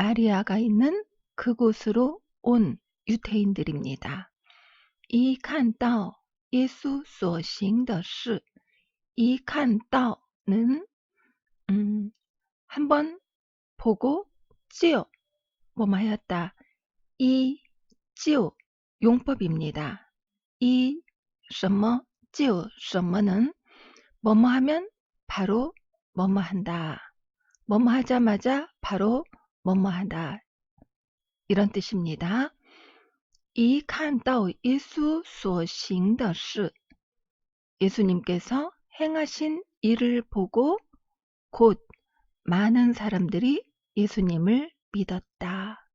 마리아가 있는 그곳으로 온 유태인들입니다. 이 칸다오 예수 所行的事이 칸다오는 음, 한번 보고 찌오 뭐하였다 이 찌오 용법입니다. 이 什么 찌오 什么는 뭐뭐 하면 바로 뭐뭐 한다. 뭐뭐 하자마자 바로 뭐뭐하다 이런 뜻입니다. 이 칸다오 예수 所行的事 예수님께서 행하신 일을 보고 곧 많은 사람들이 예수님을 믿었다.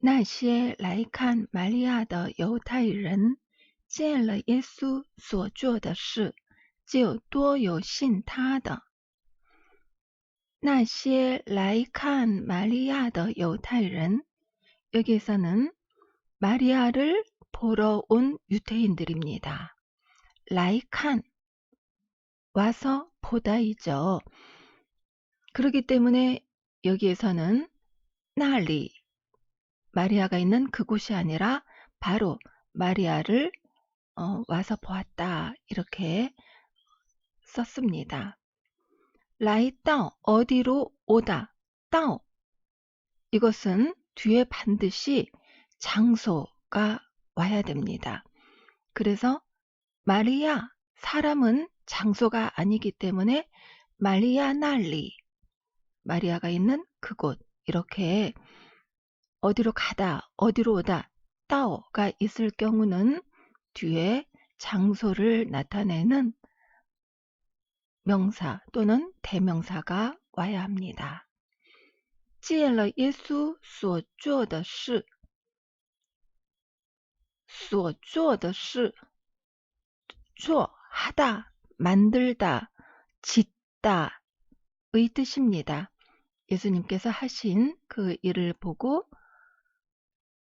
那些来看 마리아的 犹太人见了耶稣所做的事就多有信他的 那些来看 마리아의 犹太人 여기에서는 마리아를 보러 온 유태인들입니다. 라이칸 와서 보다이죠. 그렇기 때문에 여기에서는 나리 마리아가 있는 그곳이 아니라 바로 마리아를 어, 와서 보았다 이렇게 썼습니다. 라이따 어디로 오다 따오 이것은 뒤에 반드시 장소가 와야 됩니다. 그래서 마리아 사람은 장소가 아니기 때문에 마리아 날리 마리아가 있는 그곳 이렇게 어디로 가다 어디로 오다 따오가 있을 경우는 뒤에 장소를 나타내는 명사 또는 대명사가 와야 합니다. 借了耶稣所做的事所做的事做 하다 만들다 짓다 의 뜻입니다. 예수님께서 하신 그 일을 보고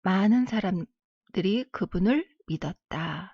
많은 사람들이 그분을 믿었다.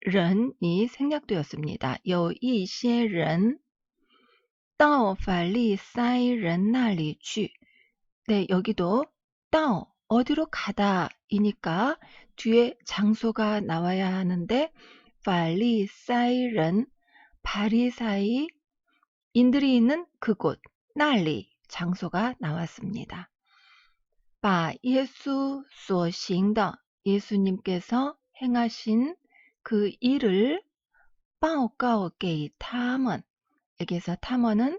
人이 생략되었습니다. 有一些人到法利赛人那里去. 네, 여기도 到 어디로 가다 이니까 뒤에 장소가 나와야 하는데 파리사이른 바리사이 인들이 있는 그곳 날리 장소가 나왔습니다. 바 예수 所行的 예수님께서 행하신 그 일을 报告给他们 여기서 탐원은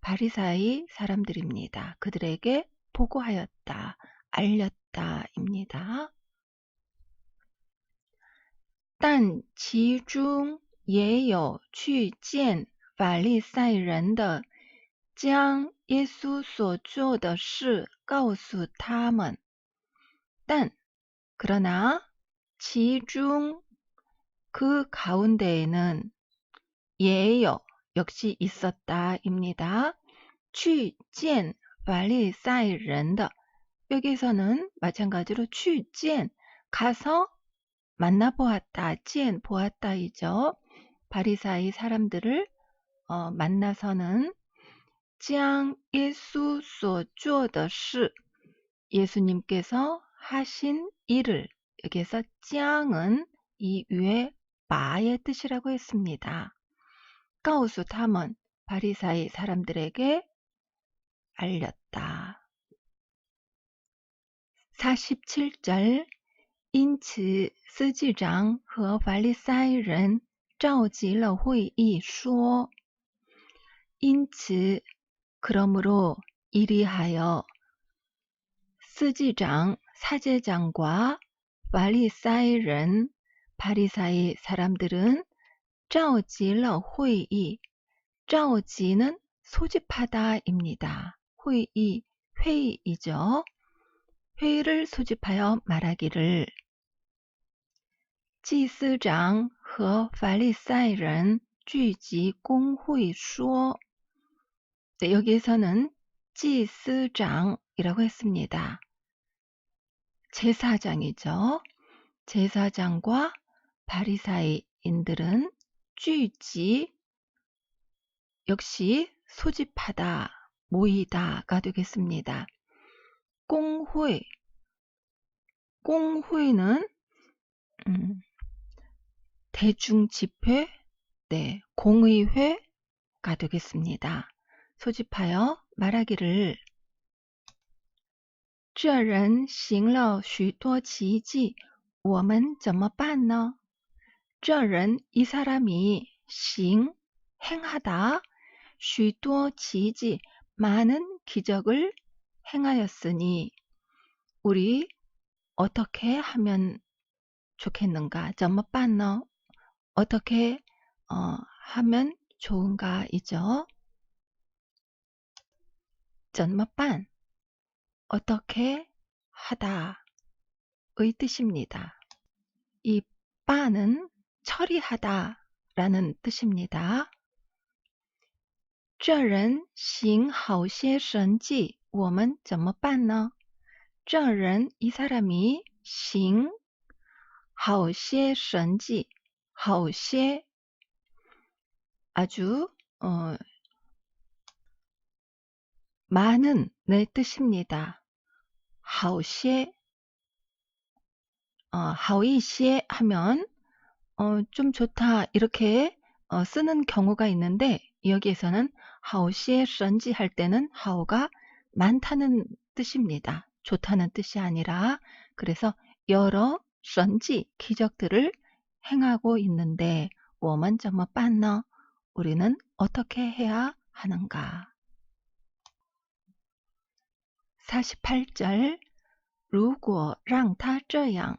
바리사이 사람들입니다. 그들에게 보고하였다, 알렸다입니다. 但其中也有去见法利赛人的，将耶稣所做的事告诉他们。但 그러나 其中 그 가운데에는 예요 역시 있었다입니다. 취见 발리사이른더 여기서는 마찬가지로 취见 가서 만나보았다, 见 보았다이죠. 바리사이 사람들을 어, 만나서는 将 예수 所做的事 예수님께서 하신 일을 여기서 将은 이 위에 바의 뜻이라고 했습니다. 가우수 탐은 바리사이 사람들에게 알렸다. 47절 因此司祭长和法利赛人召集了会议说因此 그러므로 이리하여 스지장 사제장과 바리사이른 바리사이 사람들은 召集了会议 召集는 소집하다입니다. 회의, 회의이죠. 회의를 소집하여 말하기를 祭司长和法利赛人聚集公会说 네, 여기에서는 祭司长이라고 했습니다. 제사장이죠. 제사장과 바리사이인들은 쥐지 역시 소집하다, 모이다가 되겠습니다. 공회 공회는 음, 대중집회, 네, 공의회가 되겠습니다. 소집하여 말하기를 这人行了许多奇迹，我们怎么办呢？ 这人이 사람이 行 행하다 许多奇迹 많은 기적을 행하였으니 우리 어떻게 하면 좋겠는가? 怎么办呢? 어떻게 어, 하면 좋은가이죠. 怎么办? 어떻게 하다의 뜻입니다. 이 빠는 처리하다 라는 뜻입니다. 这人行好些神迹我们怎么办呢?这人이 사람이 行好些神迹好些 아주 어, 많은 내 뜻입니다. 하오시에 어, 하오이시에 하면 어, 좀 좋다 이렇게 어, 쓰는 경우가 있는데 여기에서는 하오시에 션지 할 때는 하오가 많다는 뜻입니다. 좋다는 뜻이 아니라 그래서 여러 션지 기적들을 행하고 있는데 我们怎么办呢? 우리는 어떻게 해야 하는가? 48절 如果让他这样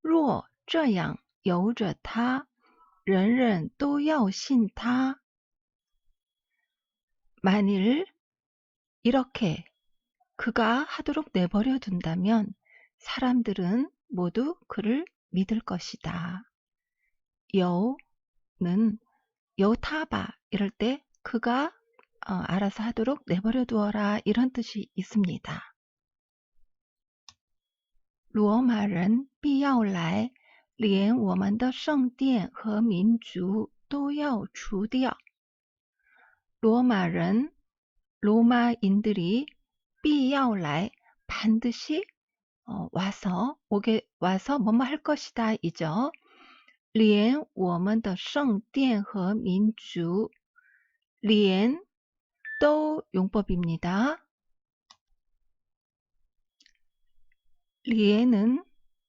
若这样由着他人人都要信他 만일 이렇게 그가 하도록 내버려 둔다면 사람들은 모두 그를 믿을 것이다. 여우는 여타바 이럴 때 그가 어, 알아서 하도록 내버려 두어라 이런 뜻이 있습니다. 罗马人必要来连我们的圣殿和民族都要除掉 로마는 로마인들이 必要来 반드시 어, 와서 오게 와서 뭐뭐 할 것이다 이죠. 连我们的圣殿和民族连또 용법입니다. 리에는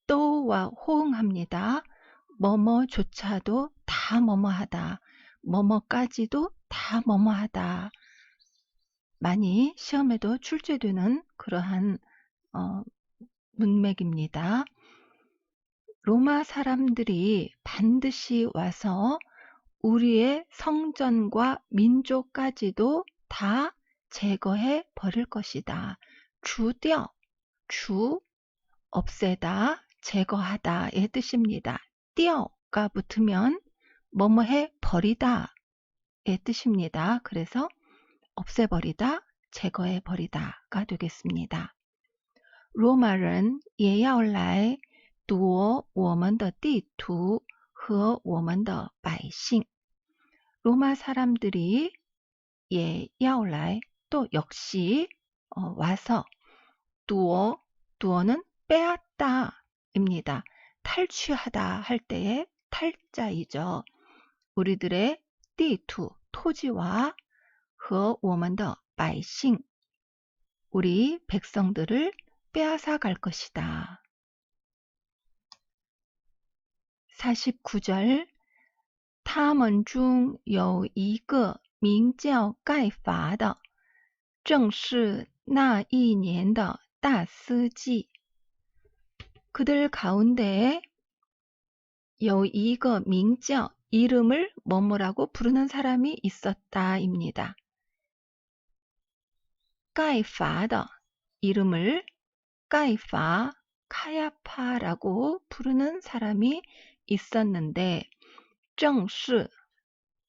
또와 호응합니다. 뭐뭐조차도 다 뭐뭐하다. 뭐뭐까지도 다 뭐뭐하다. 많이 시험에도 출제되는 그러한 어, 문맥입니다. 로마 사람들이 반드시 와서 우리의 성전과 민족까지도 다 제거해 버릴 것이다. 주되어, 주, 없애다, 제거하다의 뜻입니다. 띄어가 붙으면 뭐뭐해 버리다의 뜻입니다. 그래서 없애버리다, 제거해버리다가 되겠습니다. 로마는 예야올라의 두어 워먼더 띠투 허 워먼더 바이싱 로마 사람들이 예야올라의 또 역시 어, 와서 두어 두어는 빼앗다입니다. 탈취하다 할 때의 탈자이죠. 우리들의 띠투 토지와 和我们的百姓 우리 백성들을 빼앗아 갈 것이다. 49절 他们中有一个名叫盖法的正是那一年的大司祭 그들 가운데에 여 이거 밍저 이름을 뭐뭐라고 부르는 사람이 있었다입니다. 까이파더 이름을 까이파 카야파라고 부르는 사람이 있었는데 정수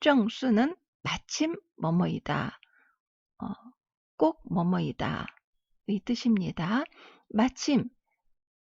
정수는 마침 뭐뭐이다 어, 꼭 뭐뭐이다 이 뜻입니다. 마침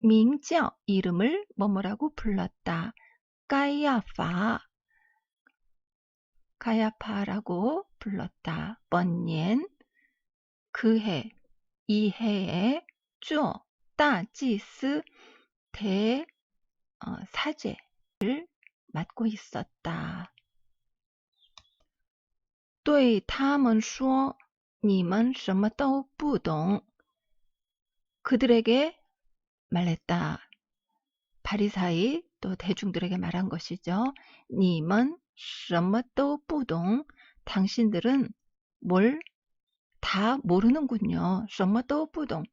밍叫 이름을 뭐뭐라고 불렀다. 까야파 가야파라고 불렀다. 번년 그해 이 해에 쪼 따지스 대 어, 사제를 맡고 있었다. 对他们说你们什么都不懂 그들에게 말했다. 바리사이 또 대중들에게 말한 것이죠. 님은 什么都不懂 당신들은 뭘 다 모르는군요. 什么都不懂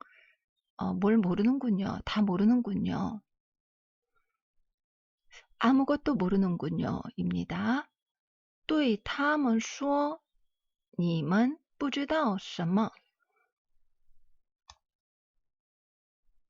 어, 뭘 모르는군요. 다 모르는군요. 아무것도 모르는군요. 입니다. 对他们说你们不知道什么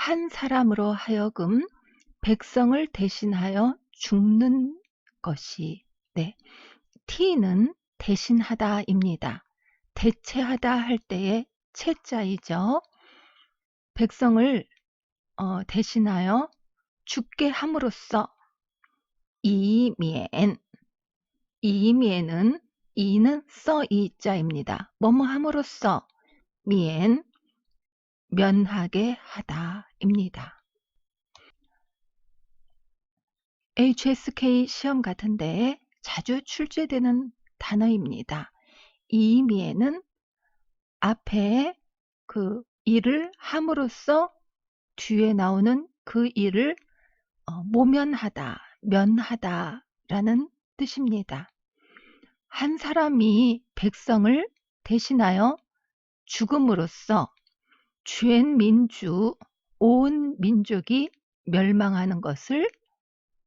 한 사람으로 하여금 백성을 대신하여 죽는 것이 네. t는 대신하다입니다. 대체하다 할 때의 채자이죠. 백성을 어, 대신하여 죽게 함으로써 이면 이면은 이는 써 이자입니다. 뭐뭐 함으로써 면 면하게 하다입니다. HSK 시험 같은데 자주 출제되는 단어입니다. 이미에는 앞에 그 일을 함으로써 뒤에 나오는 그 일을 어, 모면하다, 면하다라는 뜻입니다. 한 사람이 백성을 대신하여 죽음으로써 전 민주, 온 민족이 멸망하는 것을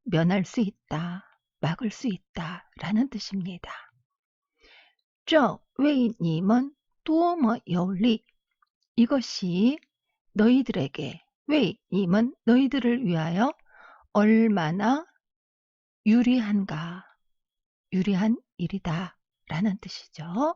면할 수 있다, 막을 수 있다 라는 뜻입니다. 这为你们多么有利 이것이 너희들에게 为你们 너희들을 위하여 얼마나 유리한가 유리한 일이다 라는 뜻이죠.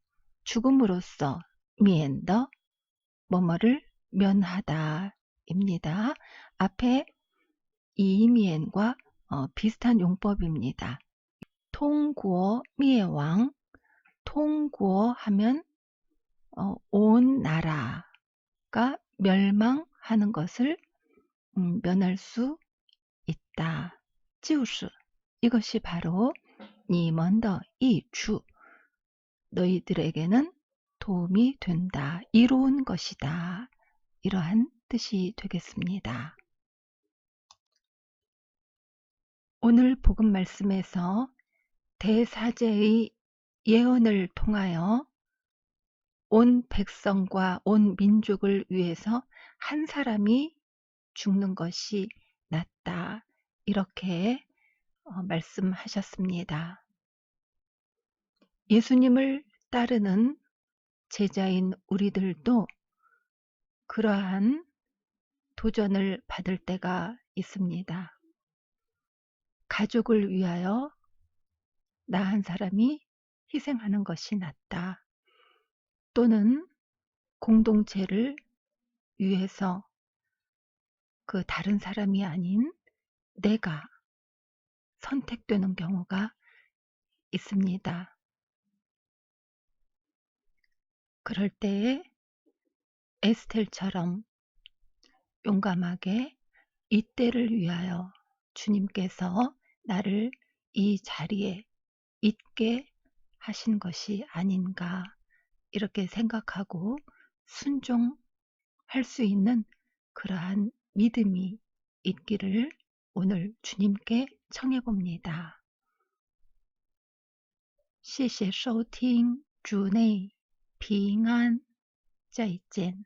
죽음으로써 미엔더 뭐뭐를 면하다 입니다. 앞에 이미엔과 어, 비슷한 용법입니다. 통구어 미에왕 통구어 하면 어, 온 나라가 멸망하는 것을 음, 면할 수 있다. 就是 이것이 바로 니먼더 이주 너희들에게는 도움이 된다. 이로운 것이다. 이러한 뜻이 되겠습니다. 오늘 복음 말씀에서 대사제의 예언을 통하여 온 백성과 온 민족을 위해서 한 사람이 죽는 것이 낫다. 이렇게 어, 말씀하셨습니다. 예수님을 따르는 제자인 우리들도 그러한 도전을 받을 때가 있습니다. 가족을 위하여 나 한 사람이 희생하는 것이 낫다. 또는 공동체를 위해서 그 다른 사람이 아닌 내가 선택되는 경우가 있습니다. 그럴 때에 에스텔처럼 용감하게 이때를 위하여 주님께서 나를 이 자리에 있게 하신 것이 아닌가 이렇게 생각하고 순종할 수 있는 그러한 믿음이 있기를 오늘 주님께 청해 봅니다. 谢谢收听主内 平安再见。